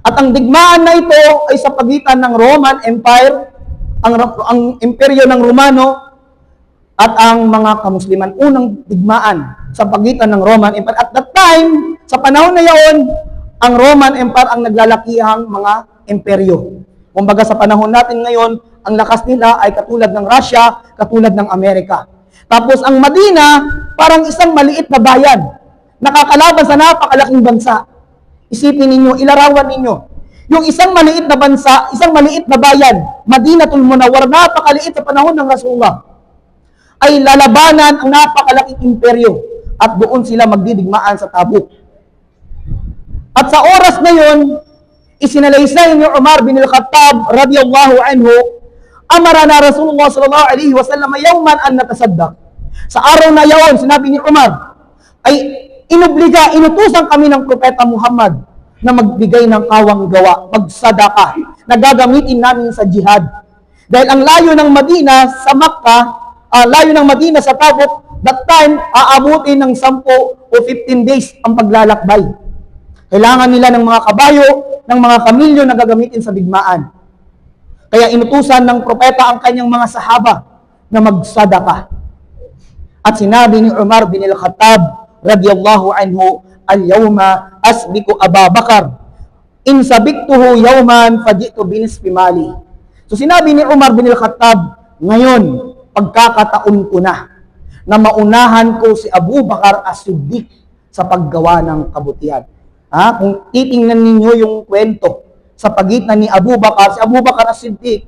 At ang digmaan na ito ay sa pagitan ng Roman Empire, ang, ang imperyo ng Romano, at ang mga kamusliman. Unang digmaan sa pagitan ng Roman Empire. At that time, sa panahon na yaon, ang Roman Empire ang naglalakihang mga imperyo. Kumbaga sa panahon natin ngayon, ang lakas nila ay katulad ng Russia, katulad ng Amerika. Tapos ang Madina, parang isang maliit na bayan. Nakakalaban sa napakalaking bansa. Isipin ninyo, ilarawan ninyo. Yung isang maliit na bansa, isang maliit na bayan, Madinatul Munawwar, napakaliit sa panahon ng Rasulullah, ay lalabanan ang napakalaking imperyo at doon sila magdidigmaan sa Tabuk. At sa oras na yon, isinalaysay ni Umar bin al-Khattab radiyallahu anhu, amara na Rasulullah sallallahu alaihi wasallam yawman an natasaddaq. Sa araw na yon, sinabi ni Umar, ay inobliga, inutusan kami ng Propeta Muhammad na magbigay ng kawang gawa, magsadaka, na gagamitin namin sa jihad. Dahil ang layo ng Madina sa Makkah, ah, layo ng Madina sa Tabuk, that time, aabutin ng 10 o 15 days ang paglalakbay. Kailangan nila ng mga kabayo, ng mga kamilyo na gagamitin sa digmaan. Kaya inutusan ng propeta ang kanyang mga sahaba na magsadaka. At sinabi ni Umar bin al-Khattab radiyallahu anhu, Al-yawma asbiku Aba Bakar. In sabiktuhu yawman fajitu binisfi mali. So sinabi ni Umar bin al-Khattab, ngayon, pagkakataon ko na na maunahan ko si Abu Bakar as-Siddiq sa paggawa ng kabutihan. Ha? Kung titingnan ninyo yung kwento sa pagitan ni Abu Bakar, si Abu Bakar as-Siddiq,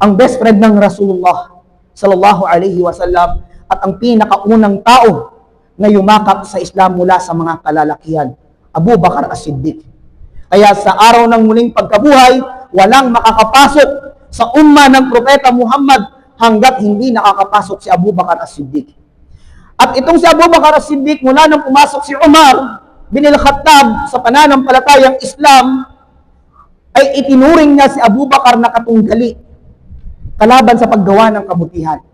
ang best friend ng Rasulullah sallallahu alaihi wasallam at ang pinakaunang tao na yumakap sa Islam mula sa mga kalalakihan, Abu Bakar as-Siddiq. Kaya sa araw ng muling pagkabuhay, walang makakapasok sa umma ng Propeta Muhammad hanggat hindi nakakapasok si Abu Bakar as-Siddiq. At itong si Abu Bakar as-Siddiq, mula nang pumasok si Umar bin al-Khattab sa pananampalatayang Islam, ay itinuring niya si Abu Bakar na katunggali kalaban sa paggawa ng kabutihan.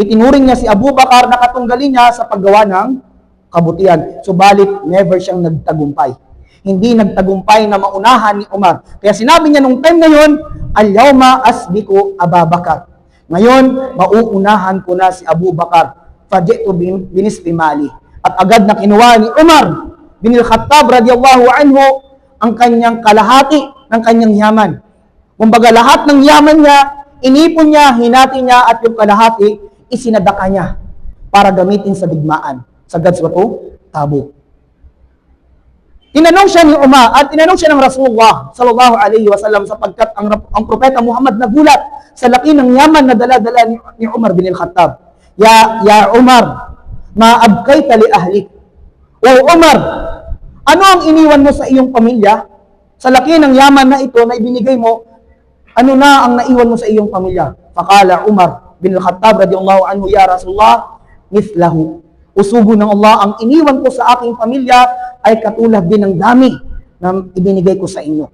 Itinuring niya si Abu Bakar na katunggali niya sa paggawa ng kabutihan. Subalit, never siyang nagtagumpay. Hindi nagtagumpay na maunahan ni Umar. Kaya sinabi niya nung time na yun, Al-yawma asbiku Ababakar. Ngayon, mauunahan ko na si Abu Bakar. Fajitu bin- binisbi mali. At agad na kinuha ni Umar bin al-Khattab radiyallahu anhu ang kanyang kalahati ng kanyang yaman. Kumbaga lahat ng yaman niya, inipon niya, hinati niya at yung kalahati, isinadaka niya para gamitin sa digmaan sa Gadswatu, Tabuk. Tinanong siya ni Umar at tinanong siya ng Rasulullah sallallahu alaihi wasallam sapagkat ang, ang propeta Muhammad nagulat sa laki ng yaman na dala-dala ni, ni Umar bin al-Khattab. Ya ya Umar, maabkayta li ahlik. O Umar, ano ang iniwan mo sa iyong pamilya? Sa laki ng yaman na ito na ibinigay mo, ano na ang naiwan mo sa iyong pamilya? Fakala Umar bin al-Khattab radiyallahu anhu, Ya Rasulullah, mithlahu. Usugo ng Allah, ang iniwan ko sa aking pamilya ay katulad din ng dami na ibinigay ko sa inyo.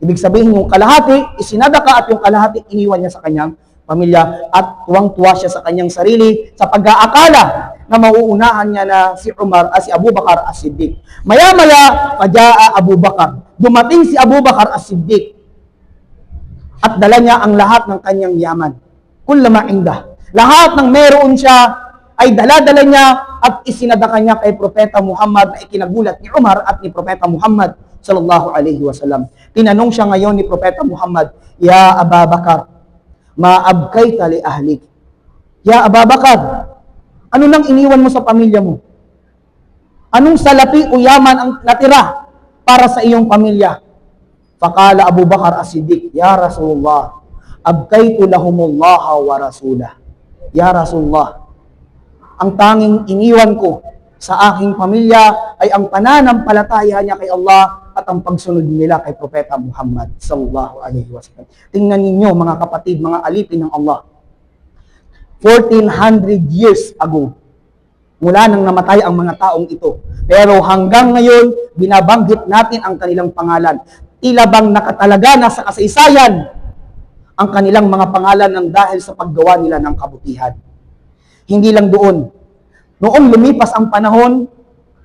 Ibig sabihin, yung kalahati, isinadaka at yung kalahati, iniwan niya sa kanyang pamilya at tuwang-tuwa siya sa kanyang sarili sa pag-aakala na mauunahan niya na si Umar at si Abu Bakar as-Siddiq. Maya-maya, pajaa Abu Bakar. Dumating si Abu Bakar as-Siddiq at dala niya ang lahat ng kanyang yaman. Kullama indah. Lahat ng meron siya ay dala-dala niya at isinadaka niya kay Propeta Muhammad na ikinagulat ni Umar at ni Propeta Muhammad sallallahu alaihi wasallam. Tinanong siya ngayon ni Propeta Muhammad, Ya Ababakar, maabkayta li ahlik. Ya Ababakar, ano nang iniwan mo sa pamilya mo? Anong salapi o yaman ang natira para sa iyong pamilya? Fakala Abu Bakar as-Siddiq, Ya Rasulullah, abkaitu lahumullaha wa rasulah. Ya Rasulullah, ang tanging iniwan ko sa aking pamilya ay ang pananampalataya niya kay Allah at ang pagsunod nila kay Propeta Muhammad sallallahu alaihi wasallam. Tingnan ninyo mga kapatid, mga alipin ng Allah. 1400 years ago, mula nang namatay ang mga taong ito. Pero hanggang ngayon, binabanggit natin ang kanilang pangalan. Tila bang nakatalaga na sa kasaysayan ang kanilang mga pangalan ng dahil sa paggawa nila ng kabutihan. Hindi lang doon. Noong lumipas ang panahon,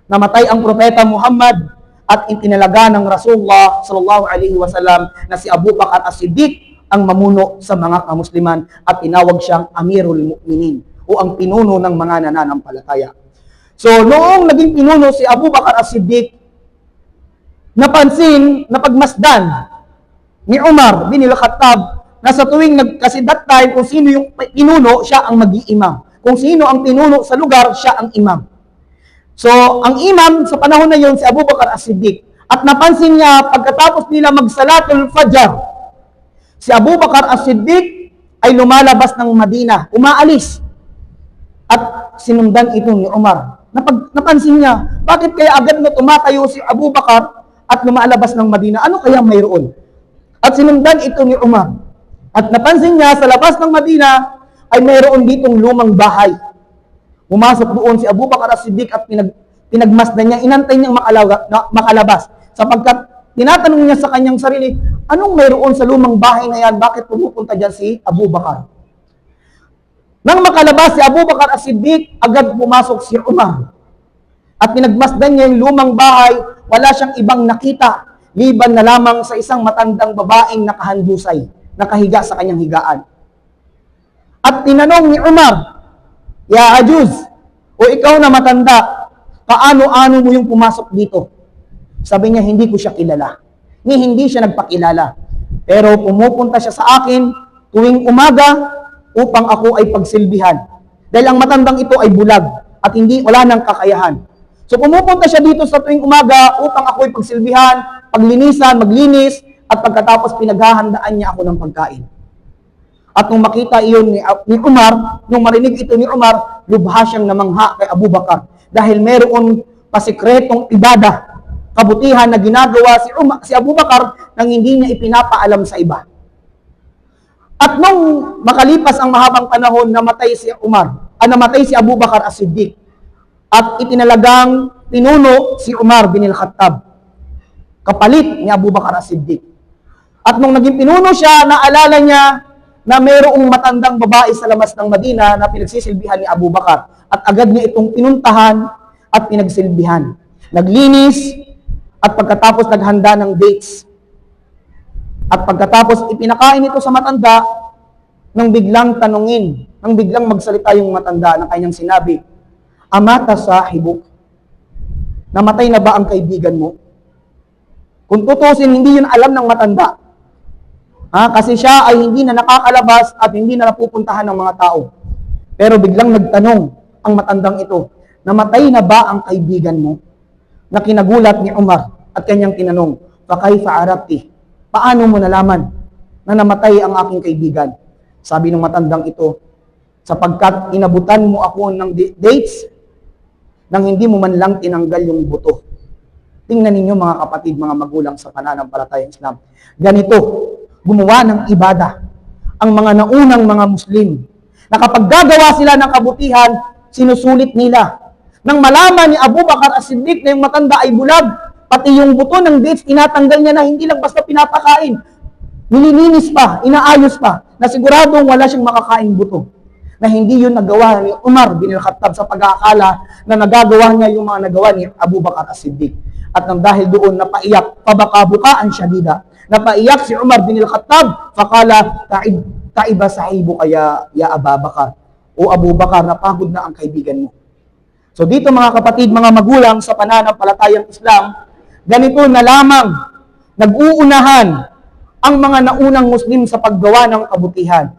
namatay ang propeta Muhammad at itinalaga ng Rasulullah sallallahu alaihi wasallam na si Abu Bakar as-Siddiq ang mamuno sa mga kamusliman at tinawag siyang Amirul Mu'minin o ang pinuno ng mga nananampalataya. So, noong naging pinuno si Abu Bakar as-Siddiq, napansin, napagmasdan ni Umar bin al-Khattab na sa tuwing nag, kasi that time, kung sino yung pinuno, siya ang mag-iimam. Kung sino ang pinuno sa lugar, siya ang imam. So, ang imam sa panahon na yon si Abu Bakar as-Siddiq. At napansin niya pagkatapos nila magsalatul fajr, si Abu Bakar as-Siddiq ay lumalabas ng Madina, umaalis. At sinundan ito ni Umar. Napag, napansin niya, bakit kaya agad na tumatayo si Abu Bakar at lumalabas ng Madina? Ano kaya mayroon? At sinundan ito ni Umar. At napansin niya sa labas ng Madina ay mayroon ditong lumang bahay. Pumasok doon si Abu Bakar as-Siddiq at pinag, pinagmasdan niya, inantay niyang makalaga, na, makalabas. Sapagkat tinatanong niya sa kanyang sarili, anong mayroon sa lumang bahay na yan? Bakit pumupunta dyan si Abu Bakar? Nang makalabas si Abu Bakar as-Siddiq, agad pumasok si Umar. At pinagmasdan niya yung lumang bahay, wala siyang ibang nakita, liban na lamang sa isang matandang babaeng nakahandusay, nakahiga sa kanyang higaan. At tinanong ni Umar, Ya Ajuz, o ikaw na matanda, paano-ano mo yung pumasok dito? Sabi niya, hindi ko siya kilala. Ni hindi siya nagpakilala. Pero pumupunta siya sa akin tuwing umaga upang ako ay pagsilbihan. Dahil ang matandang ito ay bulag at hindi wala nang kakayahan. So pumupunta siya dito sa tuwing umaga upang ako ay pagsilbihan, paglinisan, maglinis, at pagkatapos pinaghahandaan niya ako ng pagkain. At nung makita iyon ni, ni Umar, nung marinig ito ni Umar, lubha siyang namangha kay Abu Bakar. Dahil meron pasikretong ibada, kabutihan na ginagawa si, Umar, si Abu Bakar nang hindi niya ipinapaalam sa iba. At nung makalipas ang mahabang panahon, namatay si Umar, ah, namatay si Abu Bakar as-Siddiq. At itinalagang pinuno si Umar bin al-Khattab. Kapalit ni Abu Bakar as-Siddiq. At nung naging pinuno siya, naalala niya na mayroong matandang babae sa labas ng Madina na pinagsisilbihan ni Abu Bakar. At agad niya itong pinuntahan at pinagsilbihan. Naglinis at pagkatapos naghanda ng dates. At pagkatapos ipinakain ito sa matanda, nang biglang tanungin, nang biglang magsalita yung matanda ng kanyang sinabi, Amata sahibuk, namatay na ba ang kaibigan mo? Kung tutusin, hindi yun alam ng matanda. Ha? Kasi siya ay hindi na nakakalabas at hindi na napupuntahan ng mga tao. Pero biglang nagtanong ang matandang ito, namatay na ba ang kaibigan mo? Na kinagulat ni Umar at kanyang tinanong, Fakaifa arabti, paano mo nalaman na namatay ang aking kaibigan? Sabi ng matandang ito, sapagkat inabutan mo ako ng dates nang hindi mo man lang tinanggal yung buto. Tingnan ninyo mga kapatid, mga magulang sa pananampalatayang Islam. Ganito, gumawa ng ibada ang mga naunang mga Muslim na kapag gagawa sila ng kabutihan, sinusulit nila. Nang malaman ni Abu Bakar as-Siddiq na yung matanda ay bulag, pati yung buto ng dates, tinatanggal niya na hindi lang basta pinapakain. Nililinis pa, inaayos pa, na siguradong wala siyang makakain buto. Na hindi yun nagawa ni Umar bin al-Khattab sa pag-aakala na nagagawa niya yung mga nagawa ni Abu Bakar as-Siddiq. At nang dahil doon, napaiyak, pabaka-bukaan syadida. Napaiyak si Umar bin al-Khattab, fakala, taib, taiba sahibo kaya ya Aba Bakar. O Abu Bakar, napagod na ang kaibigan mo. So dito mga kapatid, mga magulang sa pananampalatayang Islam, ganito na lamang nag-uunahan ang mga naunang Muslim sa paggawa ng kabutihan.